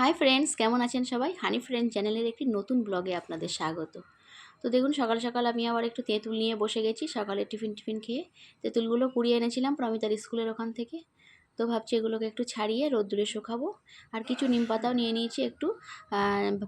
Hi friends কেমন আছেন সবাই? হানি ফ্রেন্ড চ্যানেলের একটি নতুন ব্লগে আপনাদের স্বাগত। তো দেখুন, সকাল সকাল আমি আবার একটু তেঁতুল নিয়ে বসে গেছি, সকালে টিফিন টিফিন খেয়ে তেঁতুলগুলো কুড়িয়ে এনেছিলাম প্রমিতার স্কুলের ওখান থেকে। তো ভাবছি এগুলোকে একটু ছাড়িয়ে রোদ্দুরে শুকাবো। আর কিছু নিম পাতাও নিয়ে নিয়েছি একটু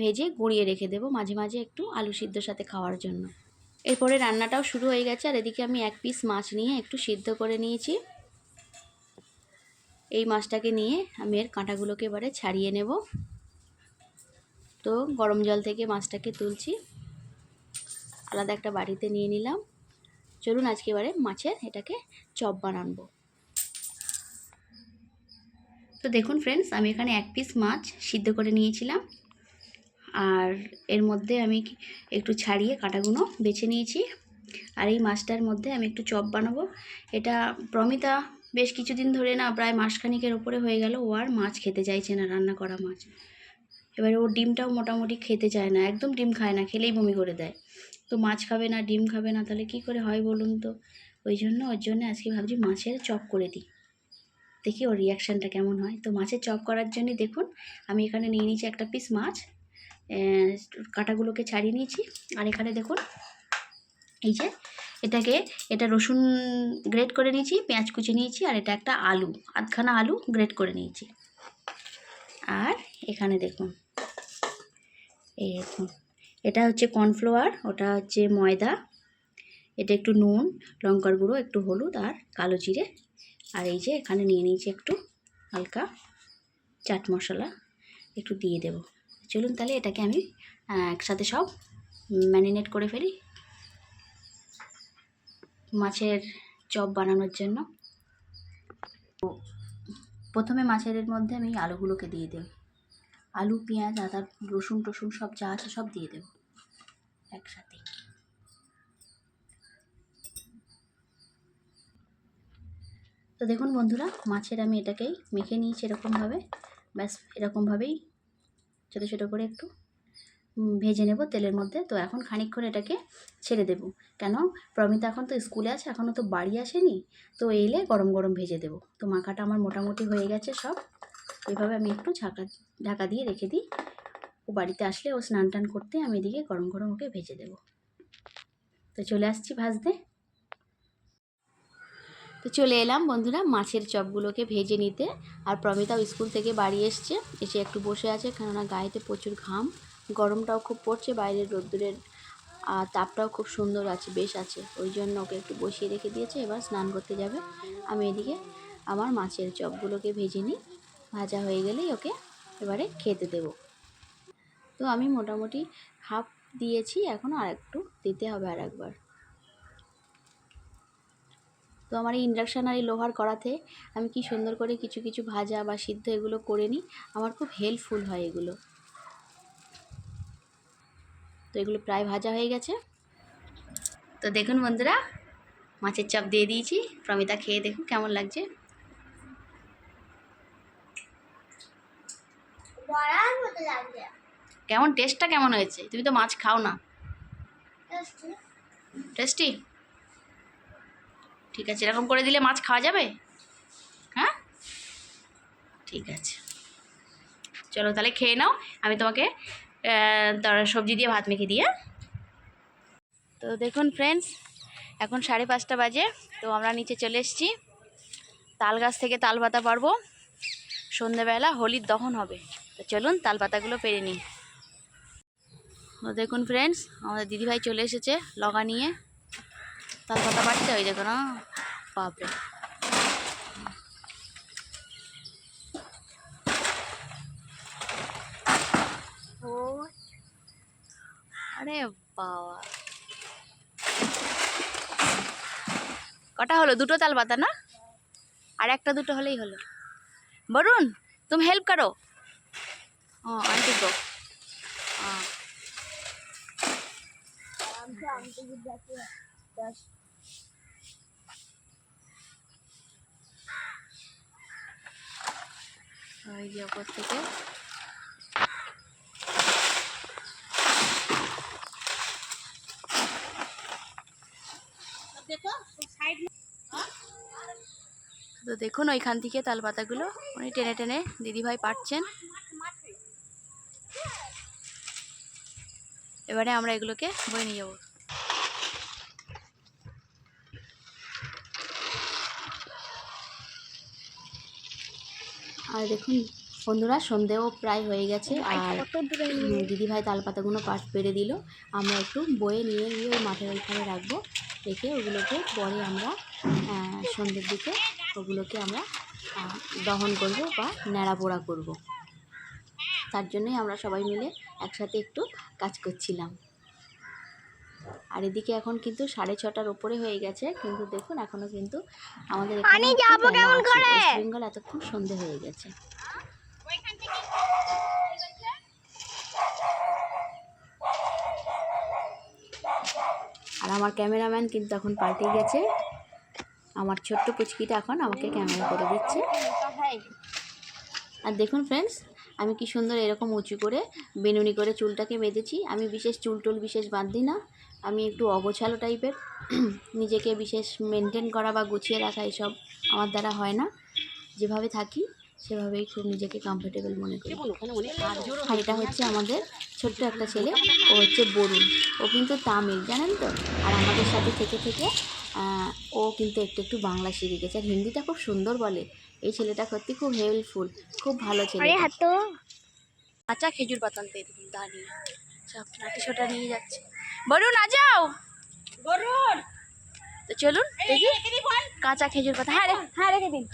ভেজে গুঁড়িয়ে রেখে দেবো মাঝে মাঝে একটু আলু সিদ্ধর সাথে খাওয়ার জন্য। এরপরে রান্নাটাও শুরু হয়ে গেছে, আর এদিকে আমি এক পিস মাছ নিয়ে একটু সিদ্ধ করে নিয়েছি। এই মাছটাকে নিয়ে আমি এর কাঁটাগুলোকে এবারে ছাড়িয়ে নেব। তো গরম জল থেকে মাছটাকে তুলছি। আলাদা একটা বাড়িতে নিয়ে নিলাম। চলুন আজকে এবারে মাছের এটাকে চপ বানাবো তো দেখুন ফ্রেন্ডস আমি এখানে এক পিস মাছ সিদ্ধ করে নিয়েছিলাম। আর এর মধ্যে আমি একটু ছাড়িয়ে কাঁটাগুলো বেছে নিয়েছি। আর এই মাছটার মধ্যে আমি একটু চপ বানাবো। এটা প্রমিতা বেশ কিছুদিন ধরে না প্রায় মাসখানিকের ওপরে হয়ে গেল, ও আর মাছ খেতে চাইছে না, রান্না করা মাছ। এবারে ও ডিমটাও মোটামুটি খেতে চায় না, একদম ডিম খায় না, খেলেই বমি করে দেয়। তো মাছ খাবে না, ডিম খাবে না, তাহলে কি করে হয় বলুন তো? ওই জন্য, ওর জন্য আজকে ভাবছি মাছের চপ করে দিই। দেখি ওর রিয়াকশানটা কেমন হয়। তো মাছের চপ করার জন্যই দেখুন, আমি এখানে নিয়ে নিয়েছি একটা পিস মাছ কাঁটাগুলোকে ছাড়িয়ে নিয়েছি। আর এখানে দেখুন, এই যে এটাকে, এটা রসুন গ্রেট করে নিয়েছি, পেঁয়াজ কুচি নিয়েছি, আর এটা একটা আলু, আধখানা আলু গ্রেট করে নিয়েছি। আর এখানে দেখুন, এই দেখুন, এটা হচ্ছে কর্নফ্লাওয়ার ওটা হচ্ছে ময়দা, এটা একটু নুন, লঙ্কার গুঁড়ো, একটু হলুদ আর কালো জিরে। আর এই যে এখানে নিয়ে নিয়েছি একটু হালকা চাট মশলা, একটু দিয়ে দেব। চলুন তাহলে এটাকে আমি একসাথে সব ম্যারিনেট করে ফেলি। মাছের চপ বানানোর জন্য। প্রথমে মাছের মধ্যে আমি আলুগুলোকে দিয়ে দেব। আলু, পেঁয়াজ, আদা, রসুন টসুন সব যা আছে সব দিয়ে দেব একসাথে। তো দেখুন বন্ধুরা, মাছের আমি এটাকেই মেখে নিয়েছি এরকমভাবে। ব্যাস, এরকমভাবেই ছোটো ছোটো করে একটু ভেজে নেব তেলের মধ্যে। তো এখন খানিকক্ষণ এটাকে ছেড়ে দেব। কেন? প্রমিতা এখন তো স্কুলে আছে এখনও তো বাড়ি আসেনি। তো এলে গরম গরম ভেজে দেব। তো মাখাটা আমার মোটামুটি হয়ে গেছে সব। এভাবে আমি একটু ঢাকা ঢাকা দিয়ে রেখে দিই। ও বাড়িতে আসলে ও স্নান টান করতে আমি এদিকে গরম গরম ওকে ভেজে দেব। তো চলে আসছি ভাজতে। তো চলে এলাম বন্ধুরা মাছের চপগুলোকে ভেজে নিতে। আর প্রমিতাও স্কুল থেকে বাড়ি এসছে। এসে একটু বসে আছে কেননা গায়েতে প্রচুর ঘাম। গরমটাও খুব পড়ছে, বাইরের রোদ্দুরের আর তাপটাও খুব সুন্দর আছে, বেশ আছে। ওই জন্য ওকে একটু বসিয়ে রেখে দিয়েছে, এবার স্নান করতে যাবে। আমি এদিকে আমার মাছের চপগুলোকে ভেজে নিই, ভাজা হয়ে গেলেই ওকে এবারে খেতে দেব। তো আমি মোটামুটি হাফ দিয়েছি, এখন আর একটু দিতে হবে আর একবার। তো আমার এই ইন্ডাকশান আর এই লোহার কড়াতে আমি কি সুন্দর করে কিছু কিছু ভাজা বা সিদ্ধ এগুলো করে নিই, আমার খুব হেল্পফুল হয় এগুলো। তো এগুলো প্রায় ভাজা হয়ে গেছে। তো দেখুন বন্ধুরা মাছের চাপ দিয়ে দিয়েছি। প্রমিতা খেয়ে দেখুন কেমন লাগছে। কেমন টেস্টটা কেমন হয়েছে? তুমি তো মাছ খাও না। টেস্টি ঠিক আছে এরকম করে দিলে মাছ খাওয়া যাবে? হ্যাঁ? ঠিক আছে। চলো তাহলে খেয়ে নাও। আমি তোমাকে দাঁড়া সবজি দিয়ে ভাত মেখে দিয়ে। তো দেখুন ফ্রেন্ডস এখন সাড়ে পাঁচটা বাজে, তো আমরা নিচে চলে এসেছি। তাল গাছ থেকে তাল পাতা পারব। সন্ধেবেলা হোলির দহন হবে। তো চলুন তাল পাতাগুলো পেরে নিই। তো দেখুন ফ্রেন্ডস আমাদের দিদিভাই চলে এসেছে লগা নিয়ে। তাল পাতা বাড়তে হয়ে দেখো না। বাপরে। আরে বাবা। কটা হলো? দুটো তাল পাতা না? আর একটা দুটো হলেই হলো। বরুণ, তুমি হেল্প করো। ও আন্টি গো। ওই যে ওপর থেকে। তো দেখুন ওইখান থেকে তাল পাতাগুলো উনি টেনে টেনে দিদিভাই পাটছেন এবারে আমরা এগুলোকে বয়ে নিয়ে যাব। আর দেখুন বন্ধুরা সন্ধেও প্রায় হয়ে গেছে আর দিদিভাই তালপাতাগুলো পাশ পেরে দিল। আমরা একটু বয়ে নিয়ে নিয়ে ওই মাঠের ওইখানে রাখব। রেখে ওগুলোকে পরে আমরা সন্ধ্যের দিকে ওগুলোকে আমরা দহন করব বা ন্যাড়া পোড়া করব। তার জন্যই আমরা সবাই মিলে একসাথে একটু কাজ করছিলাম। আর এদিকে এখন কিন্তু সাড়ে ছটার ওপরে হয়ে গেছে কিন্তু দেখুন এখনও কিন্তু আমাদের বেঙ্গল এতক্ষণ সন্ধে হয়ে গেছে। আর আমার ক্যামেরাম্যান কিন্তু এখন পাল্টে গেছে। আমার ছোট্ট পুচকিটা এখন আমাকে ক্যামেরা করে দিচ্ছে। আর দেখুন ফ্রেন্ডস আমি কি সুন্দর এরকম উঁচু করে বেনুনি করে চুলটাকে বেঁধেছি। আমি বিশেষ চুল টুল বিশেষ বাঁধি না। আমি একটু অগোছালো টাইপের নিজেকে বিশেষ মেনটেন করা বা গুছিয়ে রাখা এসব আমার দ্বারা হয় না। যেভাবে থাকি, সেভাবেই খুব নিজেকে কমফোর্টেবল মনে করি। আর এটা হচ্ছে আমাদের ছোট্ট একটা ছেলে। ও হচ্ছে বরুণ। ও কিন্তু তামিল, জানেন তো? আর আমাদের সাথে থেকে থেকে ও কিন্তু একটু একটু বাংলা শিখে গেছে। আর হিন্দিটা খুব সুন্দর বলে। এই ছেলেটা সত্যি খুব হেল্পফুল খুব ভালো ছেলে। কাঁচা খেজুর পাতা দাঁড়িয়ে সব নাটি ছোটা নিয়ে যাচ্ছে। বরুণ আ যাও। বরুণ। তো চলুন দেখি। কাঁচা খেজুর পাতা। হ্যাঁ হ্যাঁ রেখে দিন।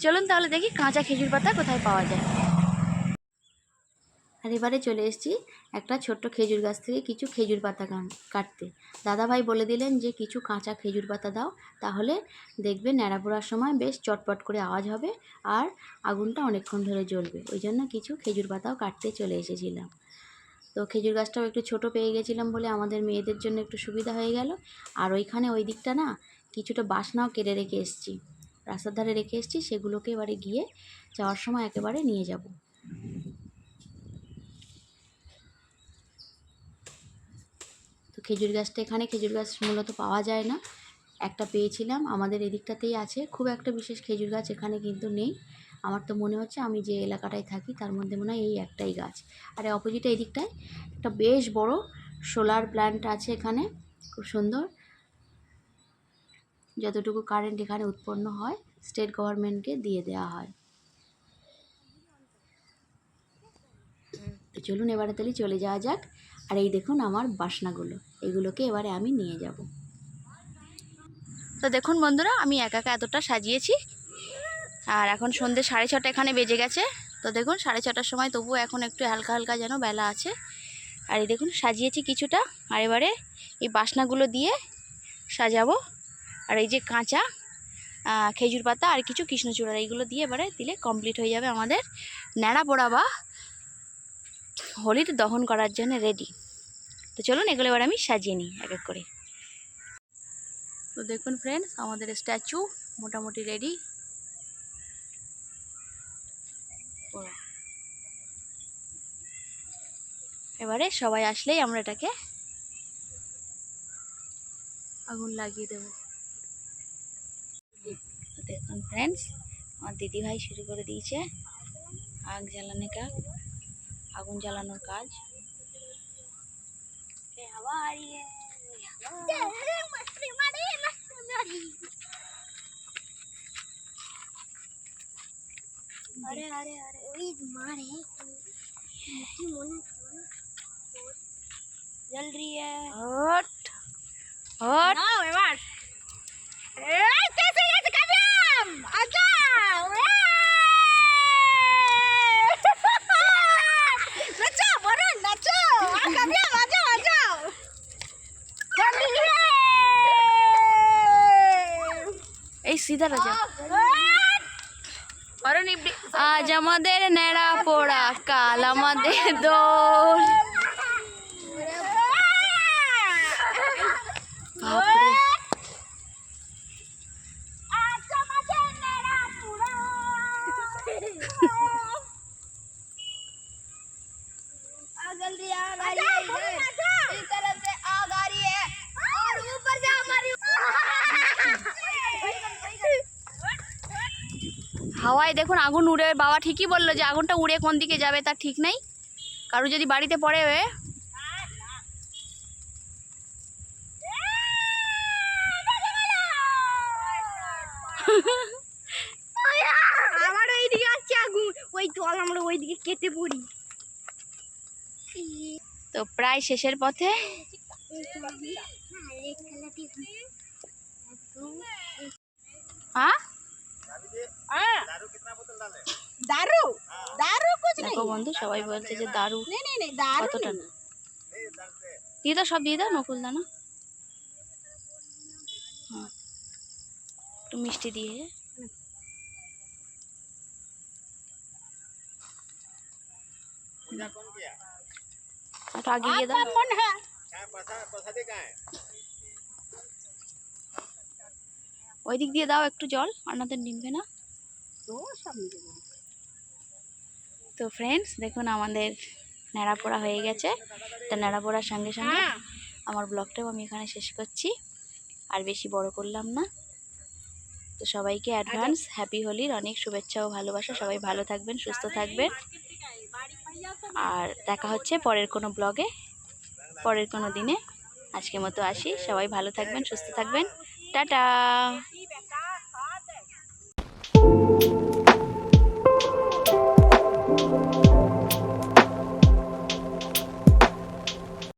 চলুন তাহলে দেখি কাঁচা খেজুর পাতা কোথায় পাওয়া যায়। আর এবারে চলে এসেছি একটা ছোট্ট খেজুর গাছ থেকে কিছু খেজুর পাতা কাটতে। দাদাভাই বলে দিলেন যে, কিছু কাঁচা খেজুর পাতা দাও, তাহলে দেখবে ন্যাড়া পোড়ার সময় বেশ চটপট করে আওয়াজ হবে আর আগুনটা অনেকক্ষণ ধরে জ্বলবে। ওই জন্য কিছু খেজুর পাতাও কাটতে চলে এসেছিলাম। তো খেজুর গাছটাও একটু ছোট পেয়ে গেছিলাম বলে আমাদের মেয়েদের জন্য একটু সুবিধা হয়ে গেল। আর ওইখানে ওই দিকটা না, কিছুটা বাসনাও কেটে রেখে এসেছি। রাস্তার ধারে রেখে এসেছি, সেগুলোকে এবারে গিয়ে যাওয়ার সময় একেবারে নিয়ে যাব। খেজুর গাছটা এখানে, খেজুর গাছ মূলত পাওয়া যায় না। একটা পেয়েছিলাম, আমাদের এদিকটাতেই আছে। খুব একটা বিশেষ খেজুর গাছ এখানে কিন্তু নেই। আমার তো মনে হচ্ছে আমি যে এলাকাটায় থাকি, তার মধ্যে মনে হয় এই একটাই গাছ। আর অপোজিটে এই দিকটায় একটা বেশ বড় সোলার প্ল্যান্ট আছে এখানে, খুব সুন্দর। যতটুকু কারেন্ট এখানে উৎপন্ন হয়, স্টেট গভর্নমেন্টকে দিয়ে দেওয়া হয়। চলুন, এবারে তাহলে চলে যাওয়া যাক। আর এই দেখুন আমার বাসনাগুলো, এগুলোকে এবারে আমি নিয়ে যাব। তো দেখুন বন্ধুরা, আমি একা একা এতটা সাজিয়েছি। আর এখন সন্ধ্যে সাড়ে ছটা এখানে বেজে গেছে। তো দেখুন, সাড়ে ছটার সময় তবুও এখন একটু হালকা হালকা যেন বেলা আছে। আর এই দেখুন, সাজিয়েছি কিছুটা। আর এবারে এই বাসনাগুলো দিয়ে সাজাবো। আর এই যে কাঁচা খেজুর পাতা আর কিছু কৃষ্ণচূড়া, এইগুলো দিয়ে এবারে দিলে কমপ্লিট হয়ে যাবে আমাদের ন্যাড়া পোড়া বা হোলির দহন করার জন্য রেডি তো চলুন এগুলো এবার আমি সাজিয়ে নিই এক এক করে। তো দেখুন ফ্রেন্ডস আমাদের স্ট্যাচু মোটামুটি রেডি এবারে সবাই আসলেই আমরা এটাকে আগুন লাগিয়ে দেবো। দেখুন ফ্রেন্ডস আমার দিদিভাই শুরু করে দিয়েছে। আগ জ্বালানি কাজ আগুন জ্বালানোর কাজ। আরে আরে আরে ওই মারে। কি মনে জল রি হট হট। নাও এবার। এই তেসে গেছে गाइस सीधा रह जाओ और आज हमारे नैड़ा पोड़ा काल हमारे दोल जल्दी आ হাওয়ায় দেখুন আগুন উড়ে বাবা ঠিকই বলল যে আগুনটা উড়ে কোন দিকে যাবে তার ঠিক নেই। কারও যদি বাড়িতে পড়ে আমার ওইদিকে আছে আগুন। ওই জল আমরা ওইদিকে কেটে পড়ি। তো প্রায় শেষের পথে। হ্যাঁ? বন্ধু সবাই বলছে যে দারু কতটা না। দিয়ে দাও সব দিয়ে দাও নকুল দানা হ্যাঁ। একটু মিষ্টি দিয়ে। একটু দিয়ে দাও। ওই দিক দিয়ে দাও একটু জল আর নাতে না। তো সব নিয়ে তো ফ্রেন্ডস দেখুন আমাদের ন্যাড়া পোড়া হয়ে গেছে। তো ন্যাড়া পোড়ার সঙ্গে সঙ্গে আমার ব্লগটাও আমি এখানে শেষ করছি। আর বেশি বড় করলাম না। তো সবাইকে অ্যাডভান্স হ্যাপি হোলির অনেক শুভেচ্ছা ও ভালোবাসা। সবাই ভালো থাকবেন সুস্থ থাকবেন। আর দেখা হচ্ছে পরের কোনো ব্লগে পরের কোনো দিনে। আজকের মতো আসি। সবাই ভালো থাকবেন সুস্থ থাকবেন। টাটা!